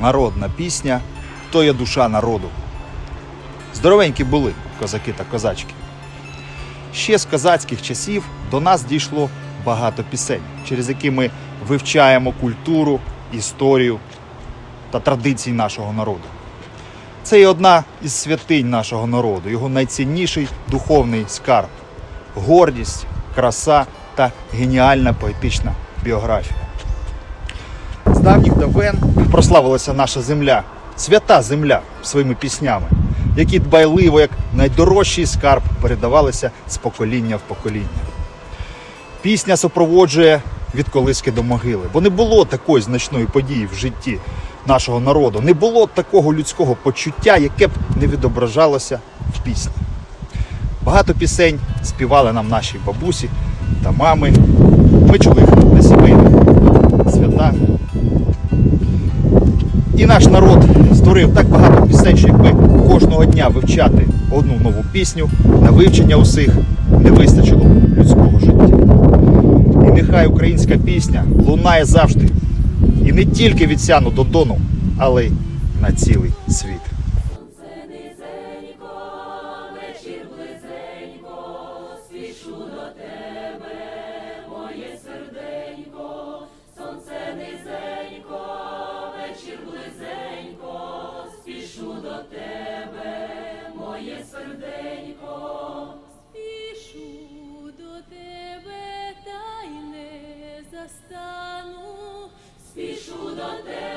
народна пісня то є душа народу. Здоровенькі були козаки та козачки. Ще з козацьких часів до нас дійшло багато пісень, через які ми вивчаємо культуру, історію та традиції нашого народу. Це є одна із святинь нашого народу, його найцінніший духовний скарб гордість, краса та геніальна поетична біографія. Давніх давен прославилася наша земля, свята земля своїми піснями, які дбайливо, як найдорожчий скарб, передавалися з покоління в покоління. Пісня супроводжує від колиски до могили, бо не було такої значної події в житті нашого народу, не було такого людського почуття, яке б не відображалося в пісні. Багато пісень співали нам наші бабусі та мами. Ми чули їх на сімейних свята. І наш народ створив так багато пісень, що якби кожного дня вивчати одну нову пісню, на вивчення усіх не вистачило людського життя. І нехай українська пісня лунає завжди. І не тільки від сяну до дону, але й на цілий світ. Тебе, моє серденько, спішу до тебе, та й не застану, спішу до тебе,